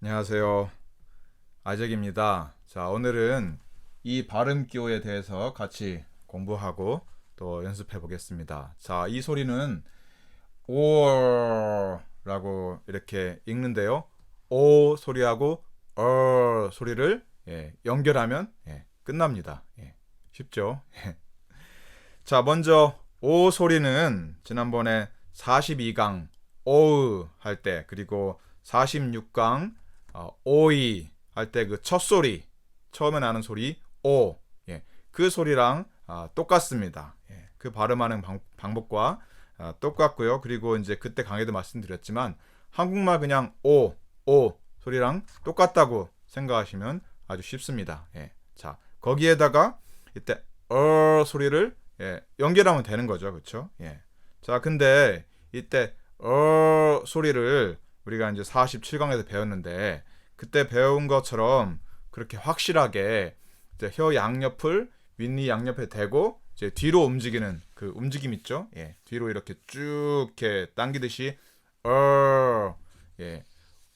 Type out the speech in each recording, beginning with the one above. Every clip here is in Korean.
안녕하세요. 아적입니다. 자, 오늘은 이 발음 기호에 대해서 같이 공부하고 또 연습해 보겠습니다. 자, 이 소리는 오라고 이렇게 읽는데요. 오 소리하고 어 소리를 예, 연결하면 예, 끝납니다. 예, 쉽죠? 예. 자, 먼저 오 소리는 지난번에 42강 오으 할때 그리고 46강 어, 오이 할 때 그 첫 소리 처음에 나는 소리 오 예, 그 소리랑 아, 똑같습니다. 예, 그 발음하는 방, 방법과 아, 똑같고요. 그리고 이제 그때 강의도 말씀드렸지만 한국말 그냥 오, 오 소리랑 똑같다고 생각하시면 아주 쉽습니다. 예. 자, 거기에다가 이때 어 소리를 예, 연결하면 되는 거죠. 그렇죠? 예. 자, 근데 이때 어 소리를 우리가 이제 47강에서 배웠는데 그때 배운 것처럼 그렇게 확실하게 혀 양옆을 윗니 양옆에 대고 이제 뒤로 움직이는 그 움직임 있죠? 예. 뒤로 이렇게 쭉 이렇게 당기듯이 어 예.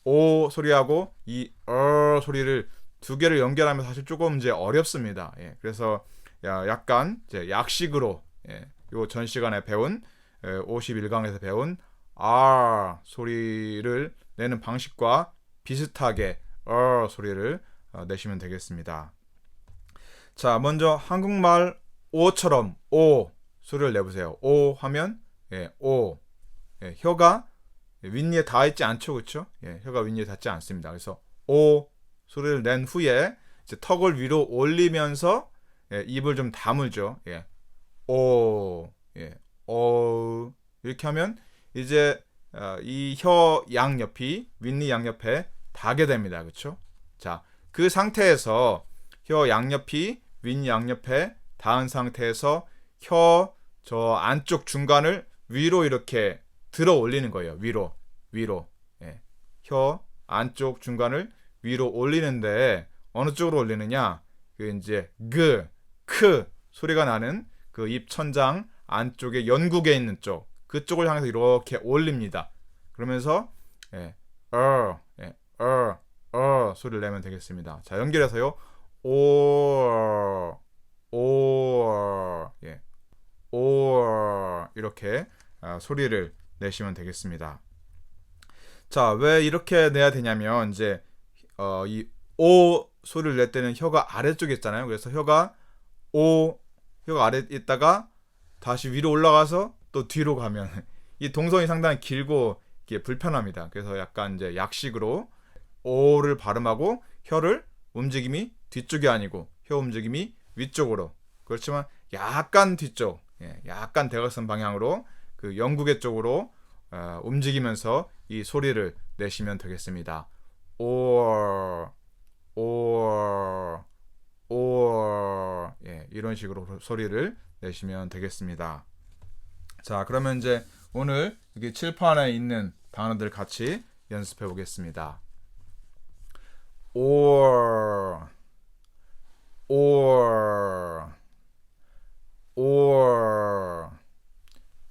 오 소리하고 이 어 소리를 두 개를 연결하면 사실 조금 이제 어렵습니다. 예. 그래서 야, 약간 이제 약식으로 예. 요전 시간에 배운 51강에서 배운 R 소리를 내는 방식과 비슷하게 어 소리를 어, 내시면 되겠습니다. 자, 먼저 한국말 오처럼 오 소리를 내보세요. 오 하면 예, 오 예, 혀가 윗니에 닿아 있지 않죠, 그렇죠? 예, 혀가 윗니에 닿지 않습니다. 그래서 오 소리를 낸 후에 이제 턱을 위로 올리면서 예, 입을 좀 다물죠. 예, 오, 예, 오 이렇게 하면 이제 어, 이 혀 양 옆이 윗니 양 옆에 닿게 됩니다. 그렇죠? 자, 그 상태에서 혀 양옆이 윗니 양옆에 닿은 상태에서 혀 저 안쪽 중간을 위로 이렇게 들어 올리는 거예요. 위로, 위로. 예. 혀 안쪽 중간을 위로 올리는데 어느 쪽으로 올리느냐? 그 이제 그, 크 소리가 나는 그 입 천장 안쪽에 연국에 있는 쪽 그쪽을 향해서 이렇게 올립니다. 그러면서 예, 어, 예, 어, 어 소리를 내면 되겠습니다. 자 연결해서요. 오, 오, 예, 오 이렇게 아, 소리를 내시면 되겠습니다. 자, 왜 이렇게 내야 되냐면 이제 어, 이오 소리를 낼 때는 혀가 아래쪽에 있잖아요. 그래서 혀가 오 혀가 아래에 있다가 다시 위로 올라가서 또 뒤로 가면 이 동선이 상당히 길고 이게 불편합니다. 그래서 약간 이제 약식으로 오를 발음하고 혀를 움직임이 뒤쪽이 아니고 혀 움직임이 위쪽으로 그렇지만 약간 뒤쪽, 예, 약간 대각선 방향으로 그 영국의 쪽으로 어, 움직이면서 이 소리를 내시면 되겠습니다. or, or, 예, 이런 식으로 소리를 내시면 되겠습니다. 자, 그러면 이제 오늘 여기 칠판에 있는 단어들 같이 연습해 보겠습니다. or, or, or.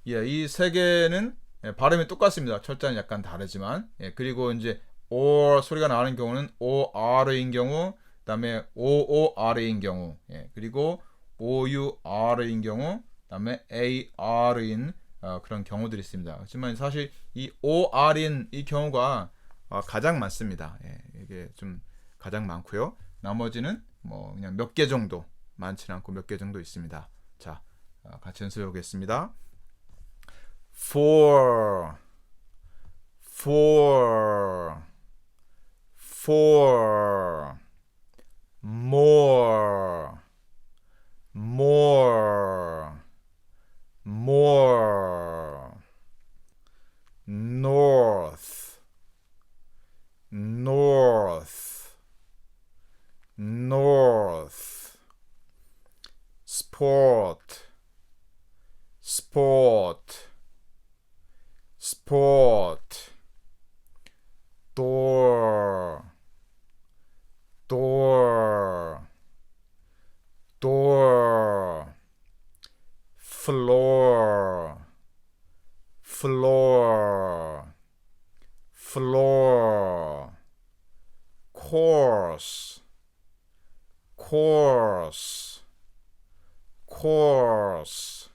예, 이 세 개는 예, 발음이 똑같습니다. 철자는 약간 다르지만. 예, 그리고 이제 or 소리가 나는 경우는 or인 경우, 그다음에 oor인 경우, 예, 그리고 our인 경우, 그 다음에 ar인 어, 그런 경우들이 있습니다. 하지만 사실 이 or인 이 경우가 어, 가장 많습니다. 예, 이게 좀 가장 많고요. 나머지는 뭐 그냥 몇 개 정도 많지는 않고 몇 개 정도 있습니다. 자, 어, 같이 연습해 보겠습니다. for for for more Port. door. Door. Door. Floor. Floor. Floor. Course. Course. Course.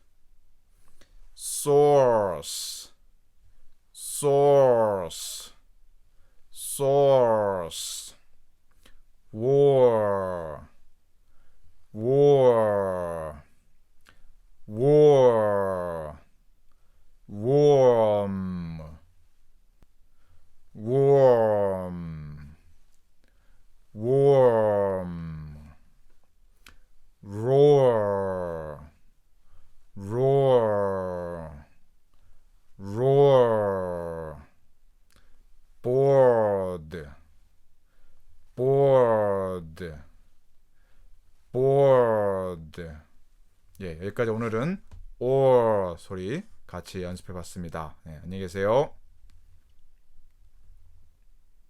Source source, source, bored. 예, 여기까지 오늘은 or 소리 같이 연습해 봤습니다. 네, 안녕히 계세요.